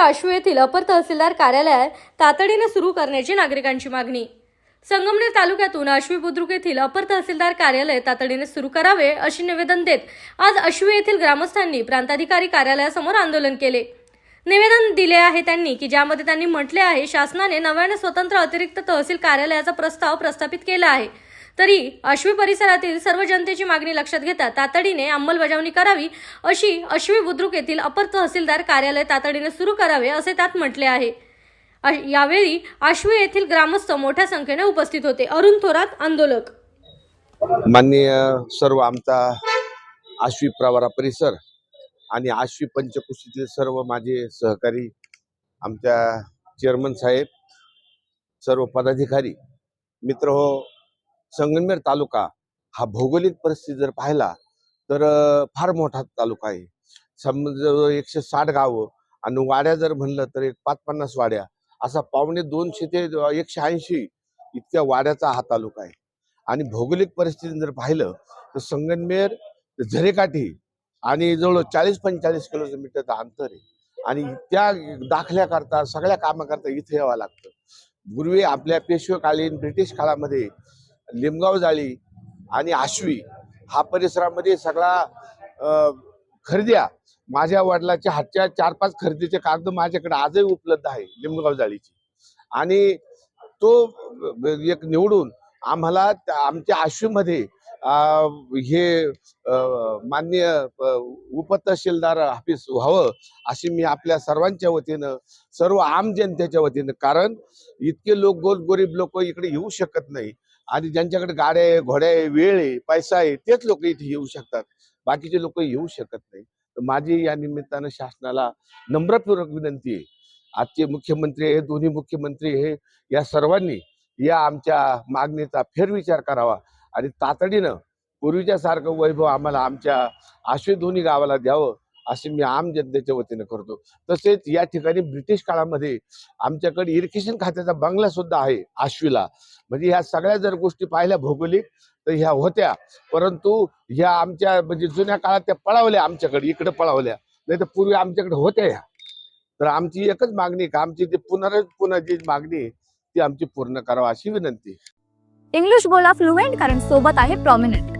संगमनेरच्या आशू येथील अपर तहसीलदार कार्यालय तातडीने सुरू करण्याची नागरिकांची मागणी. संगमनेर तालुक्यातून आश्वी बुद्रुक येथील अपर तहसीलदार कार्यालय तातडीने सुरू करावे अशी निवेदन देत आज आश्वी येथील ग्रामस्थांनी प्रांताधिकारी कार्यालयासमोर आंदोलन केले. निवेदन दिले आहे त्यांनी की ज्यामध्ये त्यांनी म्हटले आहे शासनाने नव्याने स्वतंत्र अतिरिक्त तहसील कार्यालयाचा प्रस्ताव प्रस्थापित केला आहे. तरी आश्वी परिसरातील सर्व जनतेची मागणी लक्षात घेता तातडीने अंमलबजावणी करावी अशी अश्वी बुद्रुक येथील अपर तहसीलदार कार्यालय तातडीने सुरू करावे असे त्यात म्हटले आहे. यावेळी आश्वी येथील ग्रामस्थ मोठ्या संख्येने उपस्थित होते. अरुण थोरात आंदोलक. माननीय सर्व आमचा आश्वी प्रवारा परिसर आणि आश्वी पंचकुशीतील सर्व माझे सहकारी आमच्या चेअरमन साहेब सर्व पदाधिकारी मित्र हो संगमेर तालुका हा भौगोलिक परिस्थिती जर पाहिला तर फार मोठा तालुका आहे. समज एकशे साठ गावं आणि वाड्या जर म्हणलं तर एक पाच पन्नास वाड्या असा पावणे दोनशे ते एकशे ऐंशी इतक्या वाड्याचा हा तालुका आहे. आणि भौगोलिक परिस्थिती जर पाहिलं तर संगमनेर झरेकाठी आणि जवळ चाळीस पंचेचाळीस किलोमीटरचं अंतर आहे. आणि त्या दाखल्याकरता सगळ्या कामाकरता इथे यावं लागतं. पूर्वी आपल्या पेशवेकालीन ब्रिटिश काळामध्ये लिमगाव जाळी आणि आश्वी हा परिसरामध्ये सगळा खरेद्या माझ्या वडिलाच्या हातच्या चार पाच खरेदीचे कागद माझ्याकडे आजही उपलब्ध आहे लिमगाव जाळीची. आणि तो एक निवडून आम्हाला त्या- आमच्या आश्वीमध्ये हे मान्य उपतहसीलदार ऑफिस व्हावं अशी मी आपल्या सर्वांच्या वतीनं सर्व आम जनतेच्या वतीनं कारण इतके लोक गोर गरीब लोक इकडे येऊ शकत नाही. आणि ज्यांच्याकडे गाड्या आहे घोड्या आहे वेळ आहे पैसा आहे तेच लोक इथे येऊ शकतात. बाकीचे लोक येऊ शकत नाही. तर माझी या निमित्तानं शासनाला नम्रपूर्वक विनंती आहे. आजचे मुख्यमंत्री हे दोन्ही मुख्यमंत्री हे या सर्वांनी या आमच्या मागणीचा फेरविचार करावा आणि तातडीनं पूर्वीच्या सारखं वैभव आम्हाला आमच्या आश्वे दोन्ही गावाला द्यावं. अशी मी आम जनतेच्या वतीनं करतो. तसेच या ठिकाणी ब्रिटिश काळामध्ये आमच्याकडे इरिगेशन खात्याचा बंगला सुद्धा आहे आश्वीला म्हणजे ह्या सगळ्या जर गोष्टी पाहिल्या भौगोलिक तर ह्या होत्या. परंतु ह्या आमच्या म्हणजे जुन्या काळात त्या पळावल्या आमच्याकडे इकडे पळावल्या. नाही तर पूर्वी आमच्याकडे होत्या ह्या. तर आमची एकच मागणी का? आमची ती पुनर पुन्हा जी मागणी आहे, ती आमची पूर्ण करावा अशी विनंती इंग्लिश बोला फ्लुएंट कारण सोबत आहे प्रॉमिनंट